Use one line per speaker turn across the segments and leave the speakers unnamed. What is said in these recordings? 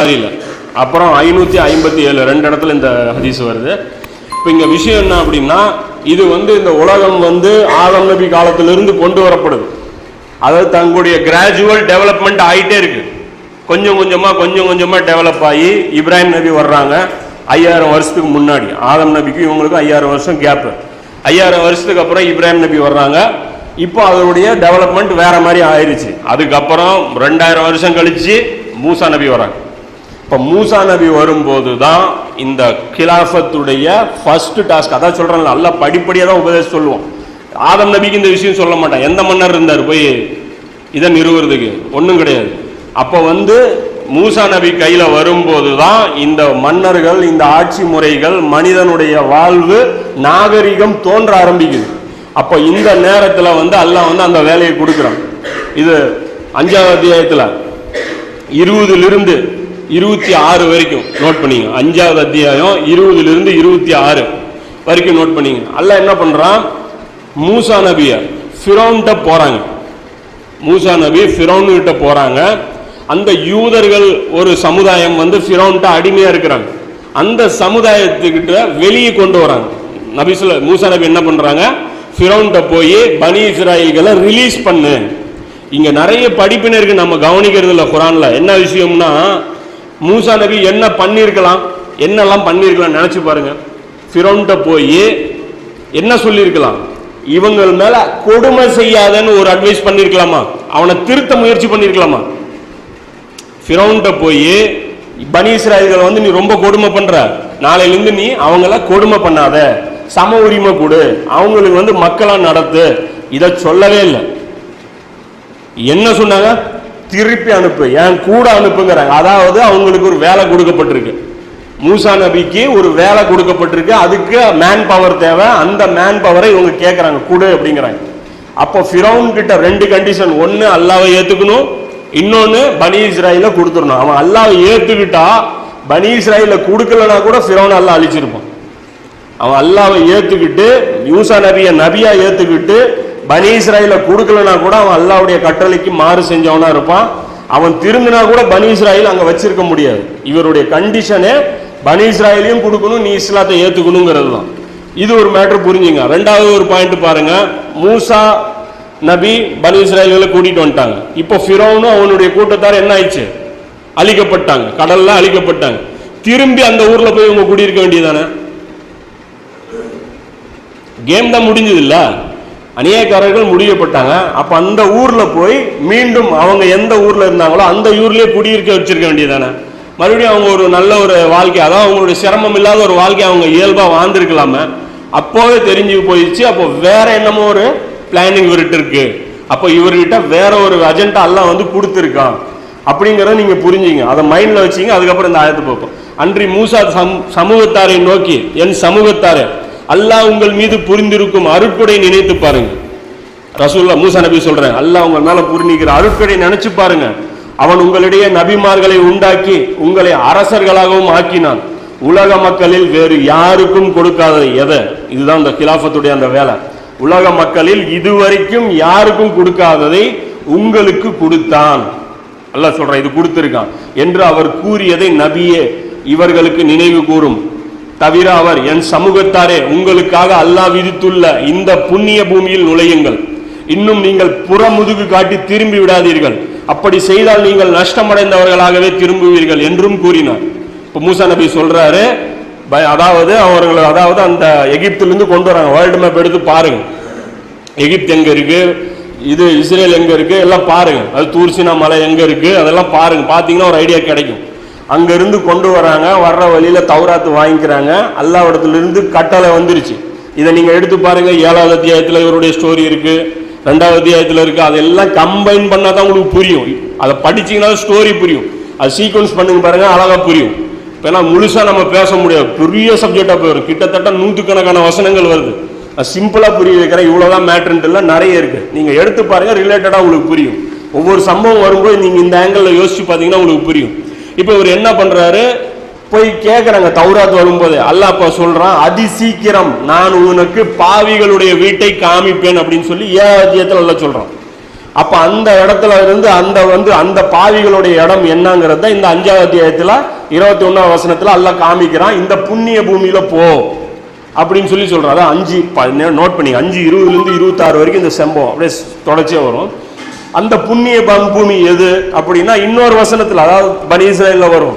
புகாரியில் அப்புறம் ஐநூற்றி ஐம்பத்தி ஏழு ரெண்டு இடத்துல இந்த ஹதீஸ் வருது இப்போ இங்கே விஷயம் என்ன அப்படின்னா இது வந்து இந்த உலகம் வந்து ஆதம் நபி காலத்திலிருந்து கொண்டு வரப்படுது அதாவது தங்களுடைய கிராஜுவல் டெவலப்மெண்ட் ஆகிட்டே இருக்கு கொஞ்சம் கொஞ்சமாக கொஞ்சம் கொஞ்சமாக டெவலப் ஆகி இப்ராஹிம் நபி வர்றாங்க ஐயாயிரம் வருஷத்துக்கு முன்னாடி ஆதம் நபிக்கும் இவங்களுக்கும் ஐயாயிரம் வருஷம் கேப்பு ஐயாயிரம் வருஷத்துக்கு அப்புறம் இப்ராஹிம் நபி வர்றாங்க இப்போ அதனுடைய டெவலப்மெண்ட் வேற மாதிரி ஆயிடுச்சு அதுக்கப்புறம் ரெண்டாயிரம் வருஷம் கழிச்சு மூசா நபி வராங்க இப்போ மூசா நபி வரும்போது தான் இந்த கிலாஃபத்துடைய ஃபர்ஸ்ட் டாஸ்க் அதான் சொல்கிறேன் நல்லா படிப்படியாக தான் உபதேசம் சொல்லுவோம் ஆதம் நபிக்கு இந்த விஷயம் சொல்ல மாட்டான் எந்த மன்னர் இருந்தார் போய் இதை நிறுவுறதுக்கு ஒன்றும் கிடையாது அப்போ வந்து மூசா நபி கையில் வரும்போது தான் இந்த மன்னர்கள் இந்த ஆட்சி முறைகள் மனிதனுடைய வாழ்வு நாகரிகம் தோன்ற ஆரம்பிக்குது அப்போ இந்த நேரத்தில் வந்து அல்லாஹ் வந்து அந்த வேலையை கொடுக்குறான் இது அஞ்சாவது அத்தியாயத்தில் இருபதுலிருந்து இருபத்தி ஆறு வரைக்கும் நோட் பண்ணிங்க அஞ்சாவது அத்தியாயம் இருபதுலேருந்து இருபத்தி ஆறு வரைக்கும் நோட் பண்ணிங்க அல்ல என்ன பண்ணுறான் மூசா நபிய ஃபிரௌன்கிட்ட போகிறாங்க மூசா நபி கிட்ட போகிறாங்க அந்த யூதர்கள் ஒரு சமுதாயம் வந்து ஃபிரௌன்கிட்ட அடிமையாக இருக்கிறாங்க அந்த சமுதாயத்துக்கிட்ட வெளியே கொண்டு வராங்க நபிசுல மூசா நபி என்ன பண்ணுறாங்க ஃபிரௌன்கிட்ட போய் பனி இஸ்ராயல்களை ரிலீஸ் பண்ணு இங்கே நிறைய படிப்பினருக்கு நம்ம கவனிக்கிறது இல்லை குரானில் என்ன விஷயம்னா மூசா நபி என்ன பண்ணியிருக்கலாம் என்னெல்லாம் பண்ணியிருக்கலாம் நினச்சி பாருங்க ஃபிரோன்ட்ட போய் என்ன சொல்லியிருக்கலாம் இவங்கள் மேல கொடுமை செய்யாதன்னு ஒரு அட்வைஸ் பண்ணியிருக்கலாமா அவனை திருத்த முயற்சி பண்ணியிருக்கலாமா ஃபிரௌன்ட்ட போய் பனி வந்து நீ ரொம்ப கொடுமை பண்ற நாளையிலேருந்து நீ அவங்கள கொடுமை பண்ணாத சம உரிமை கொடு அவங்களுக்கு வந்து மக்களாக நடத்து இதை சொல்லவே இல்லை என்ன சொன்னாங்க திருப்பி அனுப்பு என் கூட அனுப்புங்கிறாங்க அதாவது அவங்களுக்கு ஒரு வேலை கொடுக்கப்பட்டிருக்கு மூசா நபிக்கு ஒரு வேலை கொடுக்கப்பட்டிருக்கு அதுக்கு மேன் பவர் தேவை அந்த மேன் பவரை இவங்க கேட்குறாங்க கூடு அப்படிங்கிறாங்க அப்போ ஃபிரௌன் கிட்ட ரெண்டு கண்டிஷன் ஒன்று அல்லாவை ஏற்றுக்கணும் இன்னொன்று பனி இஸ்ராயில கொடுத்துடணும் அவன் அல்லாவை ஏற்றுக்கிட்டா பனி இஸ்ராயில கொடுக்கலனா கூட ஃபிரௌன் அல்லா அழிச்சிருப்பான் அவன் அல்லாவை ஏற்றுக்கிட்டு யூசா நபியை நபியாக ஏற்றுக்கிட்டு பனி இஸ்ராயில கொடுக்கலனா கூட அவன் அல்லாவுடைய கட்டளைக்கு மாறு செஞ்சவனா இருப்பான் அவன் திருந்தினா கூட பனி இஸ்ராயில் அங்கே வச்சிருக்க முடியாது இவருடைய கண்டிஷனே பனி இஸ்ராயலையும் கொடுக்கணும் நீ இஸ்லாத்தை ஏற்றுக்கணுங்கிறது தான் இது ஒரு மேட்ரு புரிஞ்சுங்க ரெண்டாவது ஒரு பாயிண்ட் பாருங்க மூசா நபி பனி இஸ்ராயல்களை கூட்டிட்டு வந்துட்டாங்க இப்போ ஃபிரோனும் அவனுடைய கூட்டத்தார் என்ன ஆயிடுச்சு அழிக்கப்பட்டாங்க கடல்ல அழிக்கப்பட்டாங்க திரும்பி அந்த ஊர்ல போய் உங்க குடியிருக்க வேண்டியதானே கேம் தான் முடிஞ்சது இல்லை அநியாயக்காரர்கள் முடியப்பட்டாங்க அப்ப அந்த ஊர்ல போய் மீண்டும் அவங்க எந்த ஊர்ல இருந்தாங்களோ அந்த ஊர்லயே குடியிருக்க வச்சிருக்க வேண்டியதானே மறுபடியும் அவங்க ஒரு நல்ல ஒரு வாழ்க்கை அதாவது அவங்களுடைய சிரமம் இல்லாத ஒரு வாழ்க்கை அவங்க இயல்பா வாழ்ந்துருக்கலாமே அப்போவே தெரிஞ்சு போயிடுச்சு அப்போ வேற என்னமோ ஒரு பிளானிங் இவர்கிட்ட இருக்கு அப்போ இவர்கிட்ட வேற ஒரு அஜெண்டா எல்லாம் வந்து கொடுத்துருக்கான் அப்படிங்கிறத நீங்க புரிஞ்சுங்க அதை மைண்ட்ல வச்சுங்க அதுக்கப்புறம் இந்த ஆயத்தை பார்ப்போம் அன்றி மூசா சமூகத்தாரை நோக்கி என் சமூகத்தாரை அல்லாஹ் உங்கள் மீது புரிந்திருக்கும் அருட்கொடை நினைத்து பாருங்க ரசூல்லா மூசா நபி சொல்றேன் அல்லாஹ் உங்கள் மேல புரிஞ்சிக்கிற அருட்கொடை நினைச்சு பாருங்க அவன் உங்களிடையே நபிமார்களை உண்டாக்கி உங்களை அரசர்களாகவும் ஆக்கினான் உலக மக்களில் வேறு யாருக்கும் கொடுக்காத எதை இதுதான் இந்த கிலாஃபத்துடைய அந்த வேலை உலக மக்களில் இதுவரைக்கும் யாருக்கும் கொடுக்காததை உங்களுக்கு கொடுத்தான் அல்ல சொல்றேன் இது கொடுத்திருக்கான் என்று அவர் கூறியதை நபியே இவர்களுக்கு நினைவு கூறும் தவிர அவர் என் சமூகத்தாரே உங்களுக்காக அல்லாஹ் விதித்துள்ள இந்த புண்ணிய பூமியில் நுழையுங்கள் இன்னும் நீங்கள் புறமுதுகு காட்டி திரும்பி விடாதீர்கள் அப்படி செய்தால் நீங்கள் நஷ்டமடைந்தவர்களாகவே திரும்புவீர்கள் என்றும் கூறினார் இப்போ மூசா நபி சொல்றாரு அதாவது அவர்கள் அதாவது அந்த எகிப்திலிருந்து கொண்டு வராங்க வேர்ல்டு மேப் எடுத்து பாருங்க எகிப்து எங்க இருக்கு இது இஸ்ரேல் எங்க இருக்கு எல்லாம் பாருங்க அது தூர்சினா மலை எங்க இருக்கு அதெல்லாம் பாருங்க பாத்தீங்கன்னா ஒரு ஐடியா கிடைக்கும் அங்கேருந்து கொண்டு வராங்க வர்ற வழியில் தௌராத்து வாங்கிக்கிறாங்க அல்லாவிடத்துலேருந்து கட்டளை வந்துருச்சு இதை நீங்கள் எடுத்து பாருங்கள் ஏழாவது அத்தியாயத்தில் இவருடைய ஸ்டோரி இருக்குது ரெண்டாவது அத்தியாயத்தில் இருக்குது அதெல்லாம் கம்பைன் பண்ணால் தான் உங்களுக்கு புரியும் அதை படிச்சிங்கன்னா ஸ்டோரி புரியும் அது சீக்வன்ஸ் பண்ணுங்க பாருங்கள் அழகாக புரியும் இப்போ முழுசாக நம்ம பேச முடியாது பெரிய சப்ஜெக்டாக போயிடும் கிட்டத்தட்ட நூற்றுக்கணக்கான வசனங்கள் வருது அது சிம்பிளாக புரிய வைக்கிறேன் இவ்வளோதான் மேட்ருன்ட்டுலாம் நிறைய இருக்குது நீங்கள் எடுத்து பாருங்கள் ரிலேட்டடாக உங்களுக்கு புரியும் ஒவ்வொரு சம்பவம் வரும்போது நீங்கள் இந்த ஆங்கிளில் யோசித்து பார்த்தீங்கன்னா உங்களுக்கு புரியும் இப்போ இவர் என்ன பண்றாரு போய் கேட்குறாங்க தௌராத் வரும்போது அல்லா அப்பா சொல்கிறான் அதி சீக்கிரம் நான் உனக்கு பாவிகளுடைய வீட்டை காமிப்பேன் அப்படின்னு சொல்லி ஏ அத்தியத்தில் அல்ல சொல்கிறான் அப்போ அந்த இடத்துல இருந்து அந்த வந்து அந்த பாவிகளுடைய இடம் என்னங்கிறத இந்த அஞ்சாவது அத்தியாயத்தில் இருபத்தி ஒன்றாவது வசனத்தில் அல்ல காமிக்கிறான் இந்த புண்ணிய பூமியில் போ அப்படின்னு சொல்லி சொல்கிறான் அதான் அஞ்சு நோட் பண்ணி அஞ்சு இருபதுலேருந்து இருபத்தாறு வரைக்கும் இந்த செம்பம் அப்படியே தொடர்ச்சியாக வரும் அந்த புண்ணிய பூமி எது அப்படின்னா இன்னொரு வசனத்தில் அதாவது பனீஸ்ரேலில் வரும்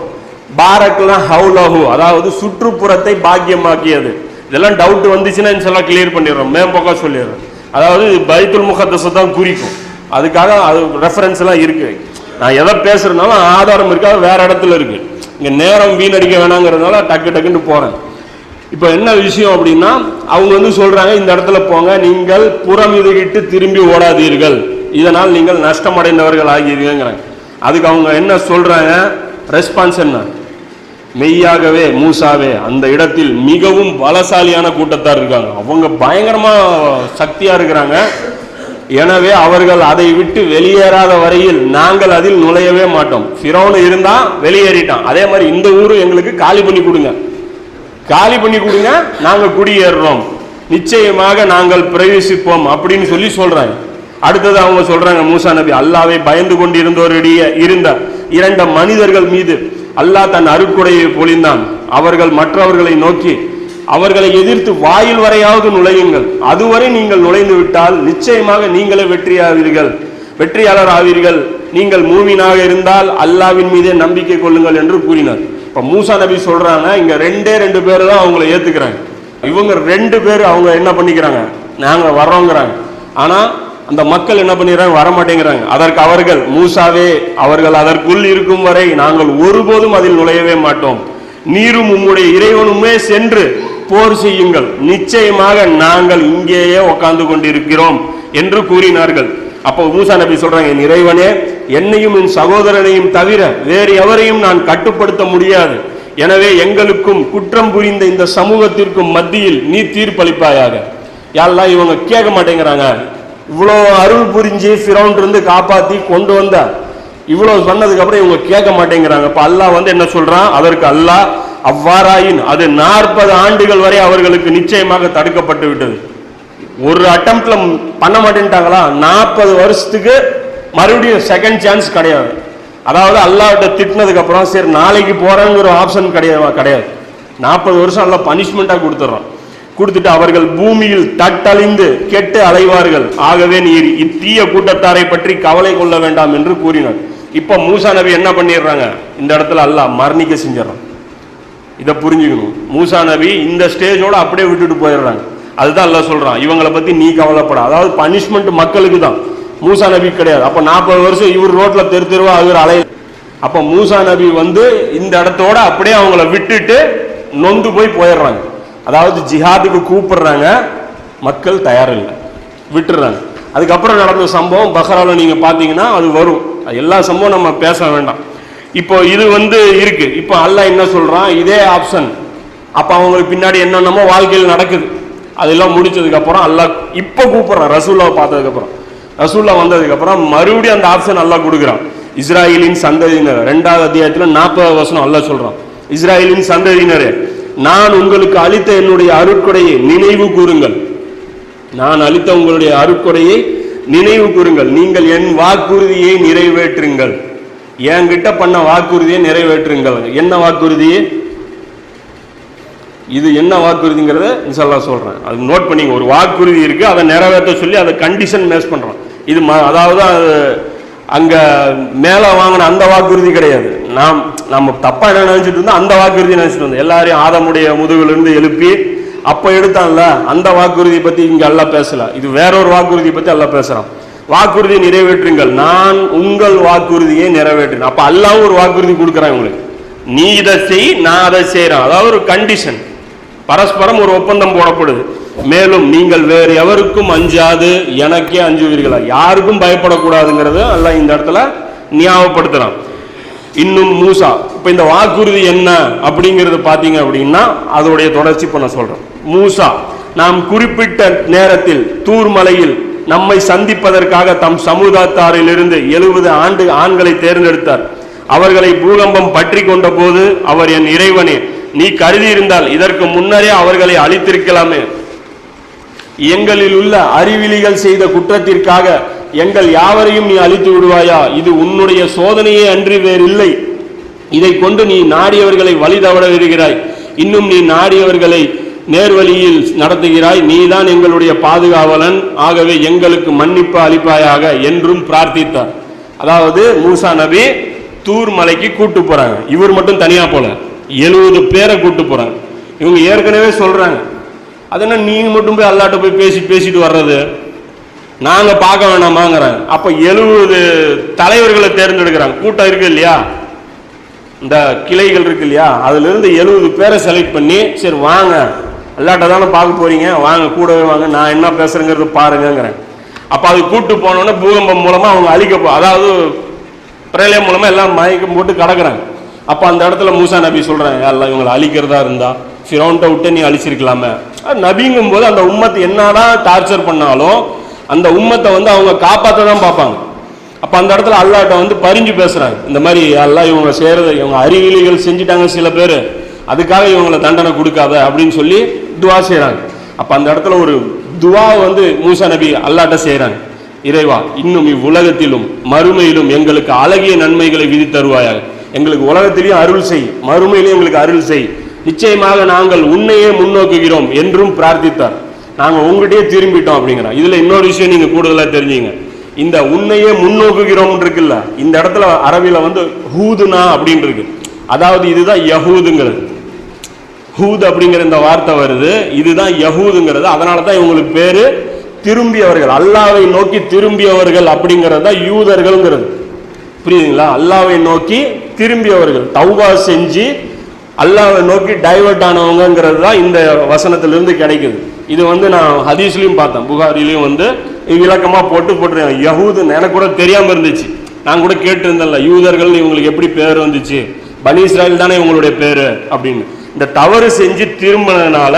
பாரக்லாம் ஹவுலஹு அதாவது சுற்றுப்புறத்தை பாக்கியமாக்கியது இதெல்லாம் டவுட் வந்துச்சுன்னா சொல்ல கிளியர் பண்ணிடுறோம் மேம்போக்கா சொல்லிடுறோம் அதாவது பைத்துல் முகத்தசை தான் குறிக்கும் அதுக்காக அது ரெஃபரன்ஸ் எல்லாம் இருக்கு நான் எதை பேசுறதுனாலும் ஆதாரம் இருக்காது வேற இடத்துல இருக்கு இங்கே நேரம் வீணடிக்க வேணாங்கிறதுனால டக்கு டக்குன்னு போறேன் இப்போ என்ன விஷயம் அப்படின்னா அவங்க வந்து சொல்றாங்க இந்த இடத்துல போங்க நீங்கள் புறம் இதுகிட்டு திரும்பி ஓடாதீர்கள் இதனால் நீங்கள் நஷ்டமடைந்தவர்கள் ஆகியிருக்கிறாங்க அதுக்கு அவங்க என்ன சொல்கிறாங்க ரெஸ்பான்ஸ் என்ன மெய்யாகவே மூசாவே அந்த இடத்தில் மிகவும் பலசாலியான கூட்டத்தார் இருக்காங்க அவங்க பயங்கரமாக சக்தியாக இருக்கிறாங்க எனவே அவர்கள் அதை விட்டு வெளியேறாத வரையில் நாங்கள் அதில் நுழையவே மாட்டோம் ஃபிரோனு இருந்தால் வெளியேறிட்டான் அதே மாதிரி இந்த ஊரும் எங்களுக்கு காலி பண்ணி கொடுங்க காலி பண்ணி கொடுங்க நாங்கள் குடியேறுறோம் நிச்சயமாக நாங்கள் பிரவேசிப்போம் அப்படின்னு சொல்லி சொல்கிறாங்க அடுத்தது அவங்க சொல்றாங்க மூசா நபி அல்லாவே பயந்து கொண்டு இருந்தோரிடையே இருந்த இரண்ட மனிதர்கள் மீது அல்லாஹ் தன் அருக்குடையை பொழிந்தான் அவர்கள் மற்றவர்களை நோக்கி அவர்களை எதிர்த்து வாயில் வரையாவது நுழையுங்கள் அதுவரை நீங்கள் நுழைந்து விட்டால் நிச்சயமாக நீங்களே வெற்றியாவீர்கள் வெற்றியாளர் ஆவீர்கள் நீங்கள் மூவினாக இருந்தால் அல்லாவின் மீதே நம்பிக்கை கொள்ளுங்கள் என்று கூறினார் இப்போ மூசா நபி சொல்றாங்க இங்க ரெண்டே ரெண்டு பேர் தான் அவங்களை ஏத்துக்கிறாங்க இவங்க ரெண்டு பேர் அவங்க என்ன பண்ணிக்கிறாங்க நாங்கள் வர்றோங்கிறாங்க ஆனால் அந்த மக்கள் என்ன பண்ணிடுறாங்க வரமாட்டேங்கிறாங்க அதற்கு அவர்கள் மூசாவே அவர்கள் அதற்குள் இருக்கும் வரை நாங்கள் ஒருபோதும் அதில் நுழையவே மாட்டோம் நீரும் உம்முடைய இறைவனுமே சென்று போர் செய்யுங்கள் நிச்சயமாக நாங்கள் இங்கேயே உட்கார்ந்து கொண்டிருக்கிறோம் என்று கூறினார்கள் அப்போ மூசா நபி சொல்றாங்க என் இறைவனே என்னையும் என் சகோதரனையும் தவிர வேறு எவரையும் நான் கட்டுப்படுத்த முடியாது எனவே எங்களுக்கும் குற்றம் புரிந்த இந்த சமூகத்திற்கும் மத்தியில் நீ தீர்ப்பளிப்பாயாக யாரெல்லாம் இவங்க கேட்க மாட்டேங்கிறாங்க இவ்வளோ அருள் புரிஞ்சு ஃபிரௌண்ட்ருந்து காப்பாற்றி கொண்டு வந்தார் இவ்வளோ சொன்னதுக்கப்புறம் இவங்க கேட்க மாட்டேங்கிறாங்க இப்போ அல்லாஹ் வந்து என்ன சொல்கிறான் அதற்கு அல்லாஹ் அவ்வாறாயின் அது நாற்பது ஆண்டுகள் வரை அவர்களுக்கு நிச்சயமாக தடுக்கப்பட்டு விட்டது ஒரு அட்டம்ப்ட்ல பண்ண மாட்டேன்ட்டாங்களா நாற்பது வருஷத்துக்கு மறுபடியும் செகண்ட் சான்ஸ் கிடையாது அதாவது அல்லாவிட்ட திட்டினதுக்கு அப்புறம் சரி நாளைக்கு போறேங்கிற ஆப்ஷன் கிடையாது கிடையாது நாற்பது வருஷம் நல்லா பனிஷ்மெண்ட்டாக கொடுத்துட்றோம் கொடுத்துட்டு அவர்கள் பூமியில் தட்டழிந்து கெட்டு அலைவார்கள் ஆகவே நீர் இத்தீய கூட்டத்தாரை பற்றி கவலை கொள்ள வேண்டாம் என்று கூறினார் இப்போ மூசா நபி என்ன பண்ணிடுறாங்க இந்த இடத்துல அல்ல மரணிக்க செஞ்சிடறான் இதை புரிஞ்சுக்கணும் மூசா நபி இந்த ஸ்டேஜோட அப்படியே விட்டுட்டு போயிடுறாங்க அதுதான் அல்ல சொல்கிறான் இவங்களை பற்றி நீ கவலைப்பட அதாவது பனிஷ்மெண்ட் மக்களுக்கு தான் மூசா நபி கிடையாது அப்போ நாற்பது வருஷம் இவர் ரோட்டில் தெரு தெருவா அவர் அலை அப்போ மூசா நபி வந்து இந்த இடத்தோட அப்படியே அவங்கள விட்டுட்டு நொந்து போய் போயிடுறாங்க அதாவது ஜிஹாதுக்கு கூப்பிடுறாங்க மக்கள் தயாரில்லை விட்டுறாங்க அதுக்கப்புறம் நடந்த சம்பவம் பஹ்ராவில் நீங்கள் பார்த்தீங்கன்னா அது வரும் எல்லா சம்பவம் நம்ம பேச வேண்டாம் இப்போ இது வந்து இருக்கு இப்போ அல்லாஹ் என்ன சொல்கிறான் இதே ஆப்ஷன் அப்போ அவங்களுக்கு பின்னாடி என்னென்னமோ வாழ்க்கையில் நடக்குது அதெல்லாம் முடிச்சதுக்கப்புறம் அல்லாஹ் இப்போ கூப்பிட்றான் ரசூல்லாவை பார்த்ததுக்கப்புறம் ரசூல்லா வந்ததுக்கப்புறம் மறுபடியும் அந்த ஆப்ஷன் அல்லாஹ் கொடுக்குறான் இஸ்ராயலின் சந்ததியினர் ரெண்டாவது அத்தியாயத்தில் நாற்பது வருஷம் அல்லாஹ் சொல்கிறான் இஸ்ராயலின் சந்ததியினரே நான் உங்களுக்கு அளித்த என்னுடைய அருக்குறையை நினைவு கூறுங்கள் நான் அளித்த உங்களுடைய அருட்கொடையை நினைவு கூறுங்கள் நீங்கள் என் வாக்குறுதியை நிறைவேற்றுங்கள் என்கிட்ட பண்ண வாக்குறுதியை நிறைவேற்றுங்கள் என்ன வாக்குறுதி இது என்ன வாக்குறுதிங்கிறத இன்சல்லா சொல்கிறேன் அது நோட் பண்ணி ஒரு வாக்குறுதி இருக்குது அதை நிறைவேற்ற சொல்லி அதை கண்டிஷன் மேஸ் பண்ணுறோம் இது அதாவது அங்க அங்கே மேலே வாங்கின அந்த வாக்குறுதி கிடையாது நாம் நம்ம தப்பா என்ன நினைச்சிட்டு இருந்தோம் அந்த வாக்குறுதி நினைச்சிட்டு இருந்தோம் எல்லாரையும் ஆதமுடைய இருந்து எழுப்பி அப்ப எடுத்தான்ல அந்த வாக்குறுதியை பத்தி இங்க எல்லாம் பேசல இது வேற ஒரு வாக்குறுதியை பத்தி எல்லாம் பேசுறான் வாக்குறுதியை நிறைவேற்றுங்கள் நான் உங்கள் வாக்குறுதியை நிறைவேற்றினேன் அப்ப அல்லாவும் ஒரு வாக்குறுதி கொடுக்குறான் உங்களுக்கு நீ இதை செய் நான் அதை செய்யறேன் அதாவது ஒரு கண்டிஷன் பரஸ்பரம் ஒரு ஒப்பந்தம் போடப்படுது மேலும் நீங்கள் வேறு எவருக்கும் அஞ்சாது எனக்கே அஞ்சுவீர்களா யாருக்கும் பயப்படக்கூடாதுங்கிறது எல்லாம் இந்த இடத்துல ஞாபகப்படுத்துறான் இன்னும் மூசா இப்போ இந்த வாக்குறுதி என்ன அப்படிங்கிறது பார்த்தீங்க அப்படின்னா அதோடைய தொடர்ச்சி பண்ண நான் சொல்கிறேன் மூசா நாம் குறிப்பிட்ட நேரத்தில் தூர்மலையில் நம்மை சந்திப்பதற்காக தம் சமுதாயத்தாரிலிருந்து எழுபது ஆண்டு ஆண்களை தேர்ந்தெடுத்தார் அவர்களை பூகம்பம் பற்றி கொண்ட போது அவர் என் இறைவனே நீ கருதி இருந்தால் இதற்கு முன்னரே அவர்களை அழித்திருக்கலாமே எங்களில் உள்ள அறிவிலிகள் செய்த குற்றத்திற்காக எங்கள் யாவரையும் நீ அழித்து விடுவாயா இது உன்னுடைய சோதனையே அன்றி வேறில்லை இதை கொண்டு நீ நாடியவர்களை வழி தவற விடுகிறாய் இன்னும் நீ நாடியவர்களை நேர்வழியில் நடத்துகிறாய் நீதான் எங்களுடைய பாதுகாவலன் ஆகவே எங்களுக்கு மன்னிப்பு அளிப்பாயாக என்றும் பிரார்த்தித்தார் அதாவது மூசா நபி தூர் மலைக்கு கூட்டு போறாங்க இவர் மட்டும் தனியா போல எழுபது பேரை கூட்டு போறாங்க இவங்க ஏற்கனவே சொல்றாங்க அதனால் நீங்க மட்டும் போய் அல்லாட்ட போய் பேசி பேசிட்டு வர்றது நாங்கள் பார்க்க வேணாமாங்கிறாங்க அப்போ எழுபது தலைவர்களை தேர்ந்தெடுக்கிறாங்க கூட்டம் இருக்கு இல்லையா இந்த கிளைகள் இருக்கு இல்லையா அதுலேருந்து எழுபது பேரை செலக்ட் பண்ணி சரி வாங்க எல்லாட்ட தானே பார்க்க போறீங்க வாங்க கூடவே வாங்க நான் என்ன பேசுறேங்கிறது பாருங்கிறேன் அப்போ அது கூட்டு போனோன்னே பூகம்பம் மூலமாக அவங்க அழிக்க அதாவது பிரளயம் மூலமாக எல்லாம் மயக்கம் போட்டு கிடக்குறாங்க அப்போ அந்த இடத்துல மூசா நபி சொல்கிறாங்க எல்லாம் இவங்களை அழிக்கிறதா இருந்தா ஃபிரௌன்ட்டை விட்டு நீ அழிச்சிருக்கலாமே நபிங்கும் போது அந்த உம்மத்து என்னதான் டார்ச்சர் பண்ணாலும் அந்த உம்மத்தை வந்து அவங்க காப்பாற்ற தான் பார்ப்பாங்க அப்போ அந்த இடத்துல அல்லாட்ட வந்து பறிஞ்சு பேசுகிறாங்க இந்த மாதிரி எல்லாம் இவங்க செய்கிறது இவங்க அறிவிலிகள் செஞ்சிட்டாங்க சில பேர் அதுக்காக இவங்களை தண்டனை கொடுக்காத அப்படின்னு சொல்லி துவா செய்கிறாங்க அப்போ அந்த இடத்துல ஒரு துவா வந்து மூசா நபி அல்லாட்ட செய்கிறாங்க இறைவா இன்னும் இவ்வுலகத்திலும் மறுமையிலும் எங்களுக்கு அழகிய நன்மைகளை விதி தருவாயாக எங்களுக்கு உலகத்திலையும் அருள் செய் மறுமையிலையும் எங்களுக்கு அருள் செய் நிச்சயமாக நாங்கள் உன்னையே முன்னோக்குகிறோம் என்றும் பிரார்த்தித்தார் நாங்கள் உங்கள்கிட்டயே திரும்பிட்டோம் அப்படிங்கிறோம் இதில் இன்னொரு விஷயம் நீங்கள் கூடுதலாக தெரிஞ்சுங்க இந்த உன்னையே முன்னோக்குகிறோம் இருக்குல்ல இந்த இடத்துல அரபியில் வந்து ஹூதுனா அப்படின்னு இருக்கு அதாவது இதுதான் யஹூதுங்கிறது ஹூத் அப்படிங்கிற இந்த வார்த்தை வருது இதுதான் யஹூதுங்கிறது அதனால தான் இவங்களுக்கு பேர் திரும்பியவர்கள் அல்லாவை நோக்கி திரும்பியவர்கள் அப்படிங்கிறது தான் யூதர்கள்ங்கிறது புரியுதுங்களா அல்லாவை நோக்கி திரும்பியவர்கள் தௌபா செஞ்சு அல்லாவை நோக்கி டைவர்ட் ஆனவங்கிறது தான் இந்த வசனத்திலிருந்து கிடைக்குது இது வந்து நான் ஹதீஸ்லையும் பார்த்தேன் புகாரிலையும் வந்து விளக்கமாக போட்டு போட்டுருக்கேன் யகூதுன்னு எனக்கு கூட தெரியாமல் இருந்துச்சு நான் கூட கேட்டு இருந்தேன்ல யூதர்கள் இவங்களுக்கு எப்படி பேர் வந்துச்சு பனி தானே இவங்களுடைய பேர் அப்படின்னு இந்த தவறு செஞ்சு திரும்பினதுனால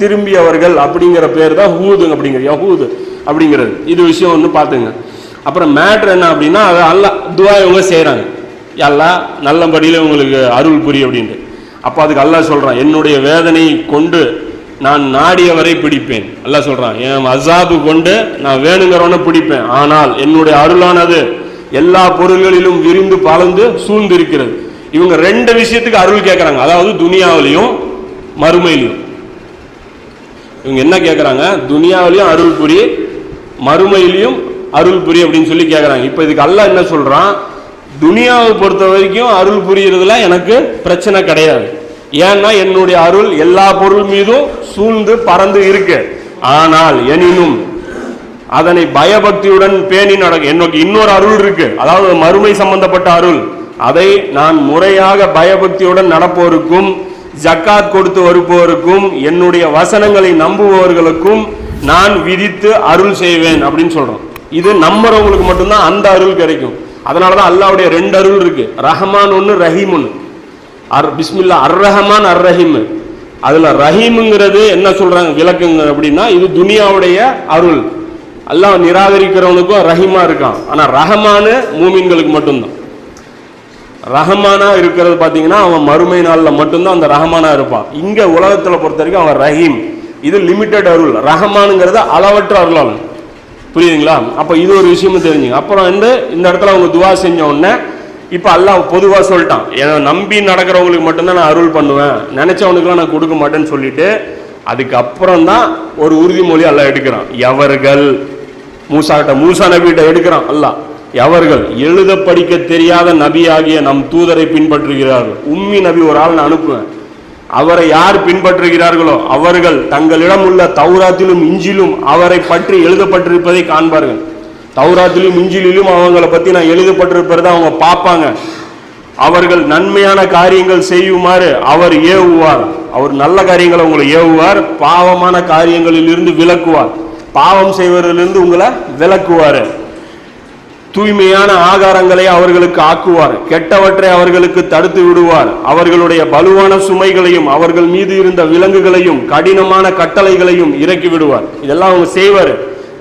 திரும்பியவர்கள் அப்படிங்கிற பேர் தான் ஹூது அப்படிங்கிற யகுது அப்படிங்கிறது இது விஷயம் ஒன்று பார்த்துங்க அப்புறம் மேட்ரு என்ன அப்படின்னா அதை அல்ல துவா இவங்க செய்கிறாங்க எல்லாம் நல்லபடியில் உங்களுக்கு அருள் புரியும் அப்படின்ட்டு அப்போ அதுக்கு அல்லா சொல்கிறான் என்னுடைய வேதனை கொண்டு நான் நாடியவரை பிடிப்பேன் அல்ல சொல்கிறான் என் அசாபு கொண்டு நான் வேணுங்கிறவனை பிடிப்பேன் ஆனால் என்னுடைய அருளானது எல்லா பொருள்களிலும் விரிந்து பலந்து சூழ்ந்து இருக்கிறது இவங்க ரெண்டு விஷயத்துக்கு அருள் கேட்குறாங்க அதாவது துனியாவிலையும் மறுமையிலையும் இவங்க என்ன கேட்குறாங்க துனியாவிலையும் அருள் புரி மறுமையிலையும் அருள் புரி அப்படின்னு சொல்லி கேட்குறாங்க இப்போ இதுக்கு அல்ல என்ன சொல்கிறான் துனியாவை பொறுத்த வரைக்கும் அருள் புரியறதுல எனக்கு பிரச்சனை கிடையாது ஏன்னா என்னுடைய அருள் எல்லா பொருள் மீதும் சூழ்ந்து பறந்து இருக்கு ஆனால் எனினும் அதனை பயபக்தியுடன் பேணி நடக்கும் எனக்கு இன்னொரு அருள் இருக்கு அதாவது மறுமை சம்பந்தப்பட்ட அருள் அதை நான் முறையாக பயபக்தியுடன் நடப்போருக்கும் ஜக்காத் கொடுத்து வருபவருக்கும் என்னுடைய வசனங்களை நம்புபவர்களுக்கும் நான் விதித்து அருள் செய்வேன் அப்படின்னு சொல்றோம் இது நம்புறவங்களுக்கு மட்டும்தான் அந்த அருள் கிடைக்கும் அதனாலதான் அல்லாவுடைய ரெண்டு அருள் இருக்கு ரஹமான் ஒன்று ரஹீம் ஒன்று அர் பிஸ்மில்லா அர் ரஹமான் அர் ரஹீம் அதில் ரஹீமுங்கிறது என்ன சொல்கிறாங்க விளக்குங்க அப்படின்னா இது துனியாவுடைய அருள் அல்லாஹ் நிராகரிக்கிறவனுக்கும் ரஹீமா இருக்கான் ஆனால் ரஹமானு மூமின்களுக்கு மட்டும்தான் ரஹமானா இருக்கிறது பாத்தீங்கன்னா அவன் மறுமை நாளில் மட்டும்தான் அந்த ரஹமானா இருப்பான் இங்கே உலகத்தில் பொறுத்த வரைக்கும் அவன் ரஹீம் இது லிமிட்டெட் அருள் ரஹமானுங்கிறது அளவற்ற அருளாளன் புரியுதுங்களா அப்போ இது ஒரு விஷயமும் தெரிஞ்சுங்க அப்புறம் வந்து இந்த இடத்துல அவங்க துவா செஞ்ச உடனே இப்போ அல்லாஹ் பொதுவாக சொல்லிட்டான் ஏன்னா நம்பி நடக்கிறவங்களுக்கு மட்டும்தான் நான் அருள் பண்ணுவேன் நினச்சவனுக்குலாம் நான் கொடுக்க மாட்டேன்னு சொல்லிட்டு அதுக்கப்புறம் தான் ஒரு உறுதிமொழி எல்லாம் எடுக்கிறான் எவர்கள் மூசாட்ட மூசா நபிகிட்ட எடுக்கிறான் அல்லாஹ் எவர்கள் எழுத படிக்க தெரியாத நபியாகிய நம் தூதரை பின்பற்றுகிறார்கள் உம்மி நபி ஒரு ஆள் நான் அனுப்புவேன் அவரை யார் பின்பற்றுகிறார்களோ அவர்கள் தங்களிடம் உள்ள தௌராத்திலும் இஞ்சிலும் அவரை பற்றி எழுதப்பட்டிருப்பதை காண்பார்கள் தௌராத்திலும் இஞ்சிலும் அவங்கள பற்றி நான் எழுதப்பட்டிருப்பதை அவங்க பார்ப்பாங்க அவர்கள் நன்மையான காரியங்கள் செய்யுமாறு அவர் ஏவுவார் அவர் நல்ல காரியங்களை உங்களை ஏவுவார் பாவமான காரியங்களில் இருந்து விலக்குவார் பாவம் செய்வதிலிருந்து உங்களை விளக்குவார் தூய்மையான ஆகாரங்களை அவர்களுக்கு ஆக்குவார் கெட்டவற்றை அவர்களுக்கு தடுத்து விடுவார் அவர்களுடைய வலுவான சுமைகளையும் அவர்கள் மீது இருந்த விலங்குகளையும் கடினமான கட்டளைகளையும் இறக்கி விடுவார் இதெல்லாம் அவங்க செய்வார்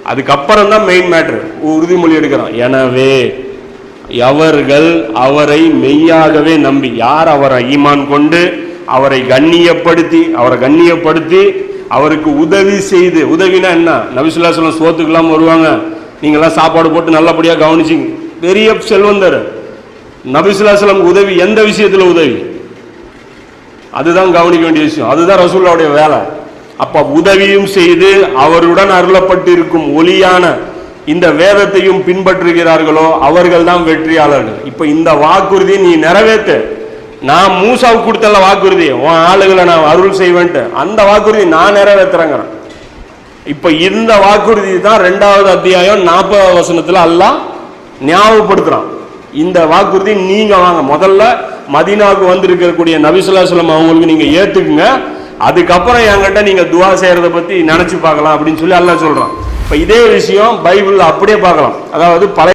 அதுக்கப்புறம் தான் மெயின் மேட்ரு உறுதிமொழி எடுக்கிறோம் எனவே அவர்கள் அவரை மெய்யாகவே நம்பி யார் அவரை ஈமான் கொண்டு அவரை கண்ணியப்படுத்தி அவரை கண்ணியப்படுத்தி அவருக்கு உதவி செய்து உதவினா என்ன நபிசுல்லா சொல்லம் சோத்துக்கெல்லாம் வருவாங்க நீங்களாம் சாப்பாடு போட்டு நல்லபடியாக கவனிச்சிங்க பெரிய செல்வந்தர் நபிசுல்லா சொல்லம் உதவி எந்த விஷயத்தில் உதவி அதுதான் கவனிக்க வேண்டிய விஷயம் அதுதான் ரசூல்லாவுடைய வேலை அப்ப உதவியும் செய்து அவருடன் அருளப்பட்டிருக்கும் ஒளியான இந்த வேதத்தையும் பின்பற்றுகிறார்களோ அவர்கள் தான் வெற்றியாளர்கள் இப்ப இந்த வாக்குறுதி நீ நிறைவேற்று நான் மூசாவுக்கு கொடுத்தல வாக்குறுதி உன் ஆளுகளை நான் அருள் செய்வேன்ட்டு அந்த வாக்குறுதி நான் நிறைவேற்றுறேங்கிறேன் இப்ப இந்த வாக்குறுதி தான் ரெண்டாவது அத்தியாயம் நாற்பது வசனத்துல அல்லா ஞாபகப்படுத்துறான் இந்த வாக்குறுதி நீங்க வாங்க முதல்ல மதினாவுக்கு வந்திருக்கக்கூடிய நபிசுல்லா சொல்லம் அவங்களுக்கு நீங்க ஏத்துக்குங்க அதுக்கப்புறம் என்கிட்ட நீங்க துவா செய்யறத பத்தி நினைச்சு பார்க்கலாம் அப்படின்னு சொல்லி எல்லாம் சொல்றான் இப்போ இதே விஷயம் பைபிள் அப்படியே பார்க்கலாம் அதாவது பழைய